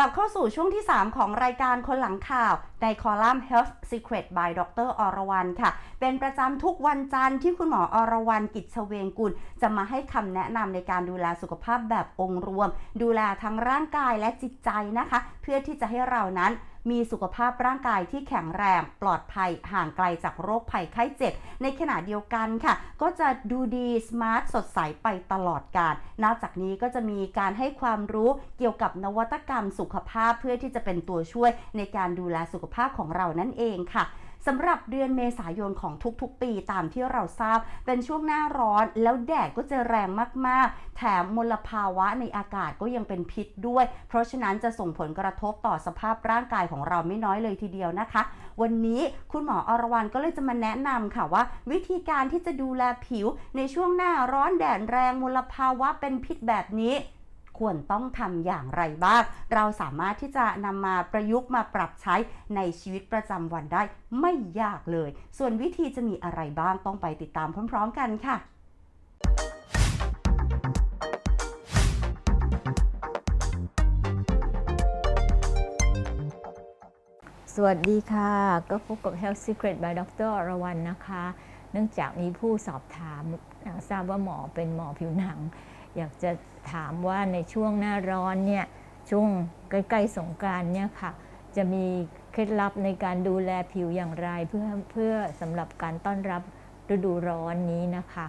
กลับเข้าสู่ช่วงที่ 3 ของรายการคนหลังข่าวในคอลัมน์ Health Secret by ดรอรวรรณค่ะ เป็นประจำทุกวันจันทร์ที่คุณหมออรวรรณกิจเชเวงกุล จะมาให้คำแนะนำในการดูแลสุขภาพแบบองค์รวม ดูแลทั้งร่างกายและจิตใจนะคะ เพื่อที่จะให้เรานั้น มีสุขภาพร่างกายที่แข็งแรงปลอดภัยห่างไกลจากโรคภัยไข้เจ็บ ในขณะเดียวกันค่ะ ก็จะดูดีสมาร์ทสดใสไปตลอดกาลนอกจากนี้ก็จะมีการให้ความรู้เกี่ยวกับนวัตกรรมสุขภาพเพื่อที่จะเป็นตัวช่วยในการดูแลสุขภาพของเรานั่นเองค่ะ สำหรับเดือนเมษายนของทุกๆ ปีตามที่เราทราบเป็นช่วงหน้าร้อนแล้วแดดก็จะแรงมากๆ แถมมลภาวะในอากาศก็ยังเป็นพิษด้วย เพราะฉะนั้นจะส่งผลกระทบต่อสภาพร่างกายของเราไม่น้อยเลยทีเดียวนะคะ วันนี้คุณหมออรวรรณก็เลยจะมาแนะนำค่ะว่า วิธีการที่จะดูแลผิวในช่วงหน้าร้อนแดดแรงมลภาวะเป็นพิษแบบนี้ ควรต้องทำอย่างไรบ้าง เราสามารถที่จะนำมาประยุกต์มาปรับใช้ในชีวิตประจำวันได้ไม่ยากเลย ส่วนวิธีจะมีอะไรบ้างต้องไปติดตามพร้อม ๆ กันค่ะสวัสดีค่ะ ก็พบกับ Health Secret by ดรอรวรรณนะคะ เนื่องจากมีผู้สอบถามทราบว่าหมอเป็นหมอผิวหนัง อยากจะ ถามว่าในช่วงหน้าร้อนเนี่ยช่วงใกล้ๆสงกานต์เนี่ยค่ะ จะมีเคล็ดลับในการดูแลผิวอย่างไรเพื่อเพื่อสำหรับการต้อนรับฤดูร้อนนี้นะคะ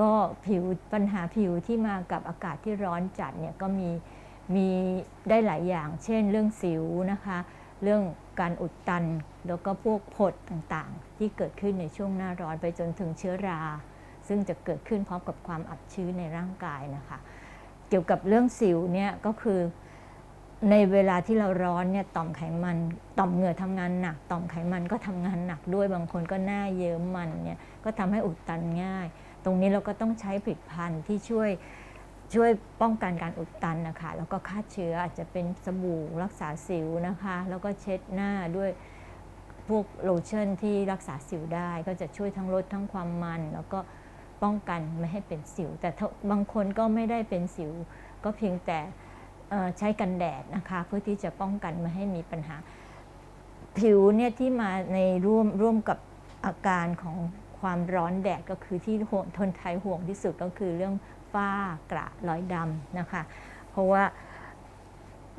ก็ผิวปัญหาผิวที่มากับอากาศที่ร้อนจัดเนี่ยก็มีมีได้หลายอย่าง เช่นเรื่องสิวนะคะ เรื่องการอุดตัน แล้วก็พวกผดต่างๆ ที่เกิดขึ้นในช่วงหน้าร้อนไปจนถึงเชื้อรา ซึ่งจะเกิดขึ้นพร้อมกับความอับชื้นในร่างกายนะคะ เกี่ยวกับเรื่องสิวเนี่ยก็คือในเวลาที่เราร้อนเนี่ยต่อมไขมันต่อมเหงื่อทำงานหนัก ต่อมไขมันก็ทำงานหนักด้วยบางคนก็หน้าเยิ้มมันเนี่ยก็ทำให้อุดตันง่าย ตรงนี้เราก็ต้องใช้ผลิตภัณฑ์ที่ช่วยช่วยป้องกันการอุดตันนะคะแล้วก็ฆ่าเชื้ออาจจะเป็นสบู่รักษาสิวนะคะ แล้วก็เช็ดหน้าด้วยพวกโลชั่นที่รักษาสิวได้ ก็จะช่วยทั้งลดทั้งความมัน แล้วก็ ป้องกันไม่ให้เป็นสิว แต่บางคนก็ไม่ได้เป็นสิว ก็เพียงแต่ใช้กันแดดนะคะเพื่อที่จะป้องกันไม่ให้มีปัญหา ผิวเนี่ยที่มาในร่วมร่วมกับอาการของความร้อนแดดก็คือที่หงทนไทยห่วงที่สุดก็คือเรื่องฝ้ากระรอยดำนะคะ เพราะว่า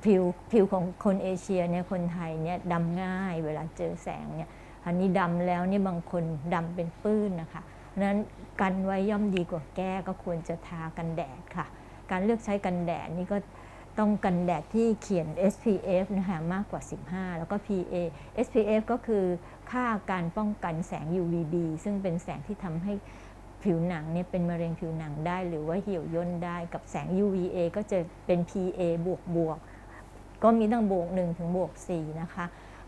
ผิวผิวของคนเอเชียเนี่ยคนไทยเนี่ยดำง่ายเวลาเจอแสงเนี่ยอันนี้ดำแล้วเนี่ยบางคนดำเป็นปื้นนะคะ นั้นกันไว้ย่อมดีกว่าแก้ก็ควรจะทากันแดดค่ะ การเลือกใช้กันแดดนี่ก็ต้องกันแดดที่เขียน SPF นะคะมากกว่า 15 แล้วก็ PA SPF ก็คือค่าการป้องกันแสง UVB ซึ่งเป็นแสงที่ทำให้ผิวหนังเนี่ยเป็นมะเร็งผิวหนังได้ หรือว่าเหี่ยวย่นได้กับแสง UVA ก็จะเป็น PA บวกบวกก็มีตั้งบวก1ถึงบวก4นะคะ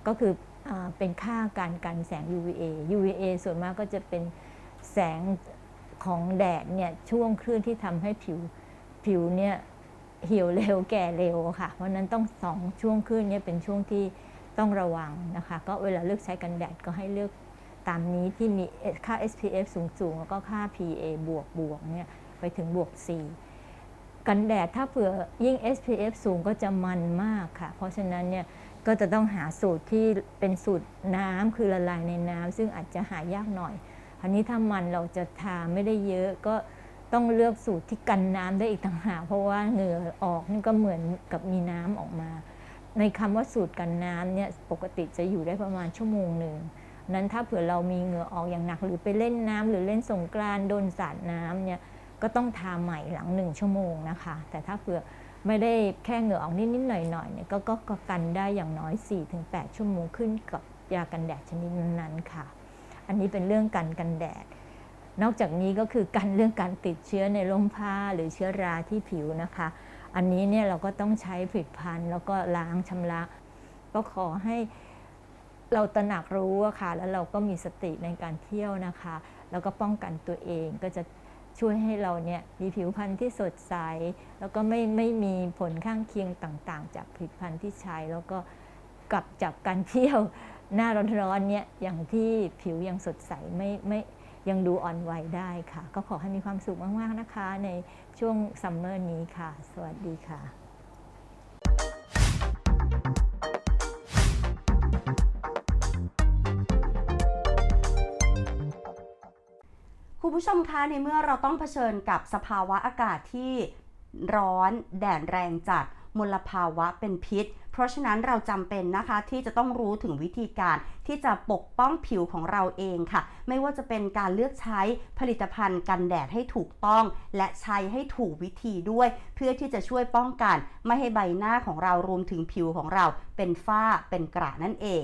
ก็คืออเป็นค่าการกันแสง UVA UVA ส่วนมากก็จะเป็น แสงของแดดเนี่ยช่วงคลื่นที่ทำให้ผิวผิวเนี่ยเหี่ยวเร็วแก่เร็วค่ะ เพราะฉะนั้นต้องสองช่วงคลื่นเนี่ยเป็นช่วงที่ต้องระวังนะคะ ก็เวลาเลือกใช้กันแดดก็ให้เลือกตามนี้ที่มีค่า SPF สูงๆ แล้วก็ค่า PA บวกบวกเนี่ยไปถึงบวก 4 กันแดดถ้าเผื่อยิ่ง SPF สูงก็จะมันมากค่ะ เพราะฉะนั้นเนี่ยก็จะต้องหาสูตรที่เป็นสูตรน้ำคือละลายในน้ำซึ่งอาจจะหายากหน่อย อันนี้ถ้ามันเราจะทาไม่ได้เยอะก็ต้องเลือกสูตรที่กันน้ำได้อีกต่างหากเพราะว่าเหงื่อออกนี่ก็เหมือนกับมีน้ำออกมา ในคำว่าสูตรกันน้ำเนี่ยปกติจะอยู่ได้ประมาณชั่วโมงหนึ่งนั้นถ้าเผื่อเรามีเหงื่อออกอย่างหนัก หรือไปเล่นน้ำหรือเล่นสงกรานต์โดนสาดน้ำเนี่ยก็ต้องทาใหม่หลังหนึ่งชั่วโมงนะคะ แต่ถ้าเผื่อไม่ได้แค่เหงื่อออกนิดๆหน่อยๆเนี่ยก็ก็ก็กันได้อย่างน้อย 4-8 ชั่วโมงขึ้นกับยากันแดดชนิดนั้นๆค่ะ อันนี้เป็นเรื่องกันกันแดด นอกจากนี้ก็คือกันเรื่องการติดเชื้อในร่มผ้าหรือเชื้อราที่ผิวนะคะ อันนี้เนี่ยเราก็ต้องใช้ผลิตภัณฑ์แล้วก็ล้างชำระ ก็ขอให้เราตระหนักรู้อะค่ะ แล้วเราก็มีสติในการเที่ยวนะคะ แล้วก็ป้องกันตัวเองก็จะช่วยให้เราเนี่ยมีผิวพรรณที่สดใส แล้วก็ไม่ไม่มีผลข้างเคียงต่างๆ จากผลิตภัณฑ์ที่ใช้ แล้วก็กลับจากการเที่ยว หน้าร้อนๆเนี่ยอย่างที่ผิวยังสดใสไม่ไม่ยังดูอ่อนวัยได้ค่ะ ก็ขอให้มีความสุขมาก ๆ นะคะ ในช่วงซัมเมอร์นี้ค่ะ สวัสดีค่ะคุณผู้ชมคะในเมื่อเราต้องเผชิญกับสภาวะอากาศที่ร้อนแดดแรงจัด มลภาวะเป็นพิษ เพราะฉะนั้นเราจำเป็นนะคะที่จะต้องรู้ถึงวิธีการที่จะปกป้องผิวของเราเองค่ะ ไม่ว่าจะเป็นการเลือกใช้ผลิตภัณฑ์กันแดดให้ถูกต้อง และใช้ให้ถูกวิธีด้วย เพื่อที่จะช่วยป้องกัน ไม่ให้ใบหน้าของเรารวมถึงผิวของเราเป็นฝ้าเป็นกระนั่นเอง